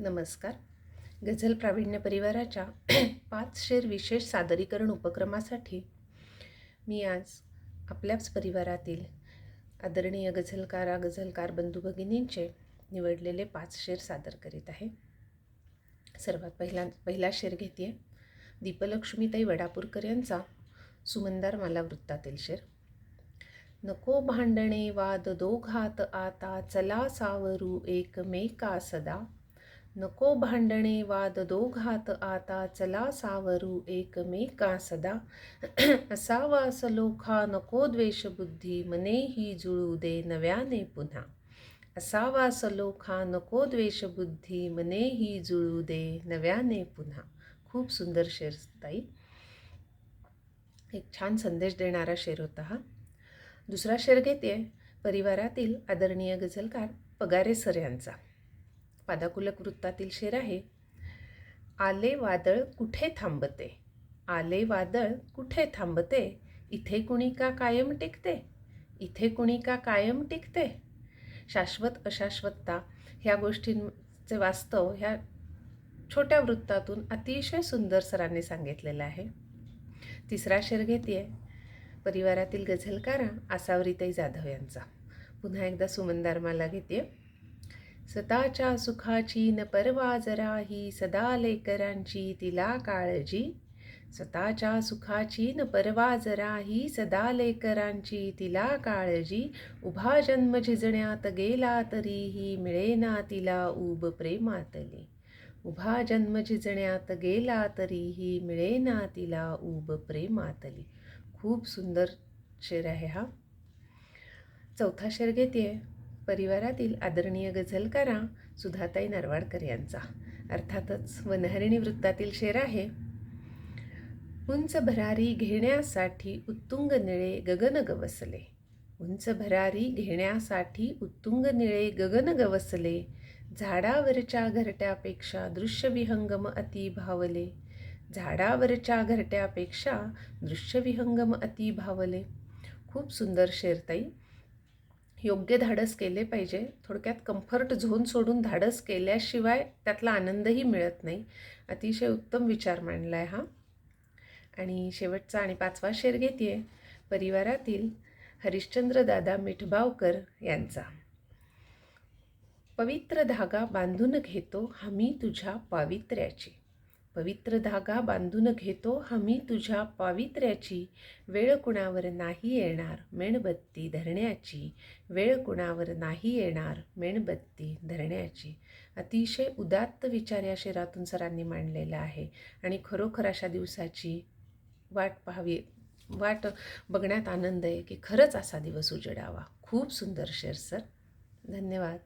नमस्कार. गझल प्रावीण्य परिवाराच्या पाच शेर विशेष सादरीकरण उपक्रमासाठी मी आज आपल्याच परिवारातील आदरणीय गझलकारा गझलकार बंधू भगिनींचे निवडलेले पाच शेर सादर करीत आहे. सर्वात पहिला पहिला शेर घेते आहे दीपलक्ष्मीताई वडापूरकर यांचा सुमंदार मला वृत्तातील शेर. नको भांडणे वाद दोघात आता चला सावरू एकमेका सदा. नको भांडणे वाद दोघात आता चला सावरू एकमेका सदा. असावा सलोखा नको द्वेषबुद्धी मनेही जुळू दे नव्याने पुन्हा. असावा सलोखा नको द्वेषबुद्धी मनेही जुळू दे नव्याने पुन्हा. खूप सुंदर शेर ताई. एक छान संदेश देणारा शेर होता हा. दुसरा शेर घेते परिवारातील आदरणीय गझलकार पगारे सर यांचा. पादाकुलक वृत्तातील शेर आहे. आले वादळ कुठे थांबते? आले वादळ कुठे थांबते? इथे कुणी का कायम टिकते? इथे कुणी का कायम टिकते? शाश्वत अशाश्वतता ह्या गोष्टींचे वास्तव ह्या छोट्या वृत्तातून अतिशय सुंदर सरांनी सांगितलेलं आहे. तिसरा शेर घेते परिवारातील गझलकारा आसावरीताई जाधव यांचा. पुन्हा एकदा सुमनदार माला घेते स्वतःच्या सुखाची न परवा जरा ही सदा लेकरांची तिला काळजी. स्वतःच्या सुखाची न परवा जरा ही सदा लेकरांची तिला काळजी. उभा जन्म झिजण्यात गेला तरीही मिळेना तिला ऊब प्रेमातली. उभा जन्म झिजण्यात गेला तरीही मिळेना तिला ऊब प्रेमातली. खूप सुंदर शेर आहे हा. चौथा शेर घेते परिवारातील आदरणीय गझलकारा सुधाताई नरवाडकर यांचा. अर्थातच वनहरिणी वृत्तातील शेर आहे. उंच भरारी घेण्यासाठी उत्तुंग निळे गगन गवसले. उंच भरारी घेण्यासाठी उत्तुंग निळे गगन गवसले. झाडावरच्या घरट्यापेक्षा दृश्यविहंगम अति भावले. झाडावरच्या घरट्यापेक्षा दृश्यविहंगम अति भावले. खूप सुंदर शेरताई योग्य धाडस केले पाहिजे. थोडक्यात कम्फर्ट झोन सोडून धाडस केल्याशिवाय त्यातला आनंदही मिळत नाही. अतिशय उत्तम विचार मांडला आहे हा. आणि शेवटचा आणि पाचवा शेर घेते परिवारातील हरिश्चंद्र दादा मिठबावकर यांचा. पवित्र धागा बांधून घेतो हमी तुझ्या पावित्र्याची. पवित्र धागा बांधून घेतो हमी तुझ्या पावित्र्याची. वेळ कुणावर नाही येणार मेणबत्ती धरण्याची. वेळ कुणावर नाही येणार मेणबत्ती धरण्याची. अतिशय उदात्त विचार या शेरातून सरांनी मांडलेला आहे. आणि खरोखर अशा दिवसाची वाट पाहावी वाट बघण्यात आनंद आहे की खरंच असा दिवस उजडावा. खूप सुंदर शेर सर. धन्यवाद.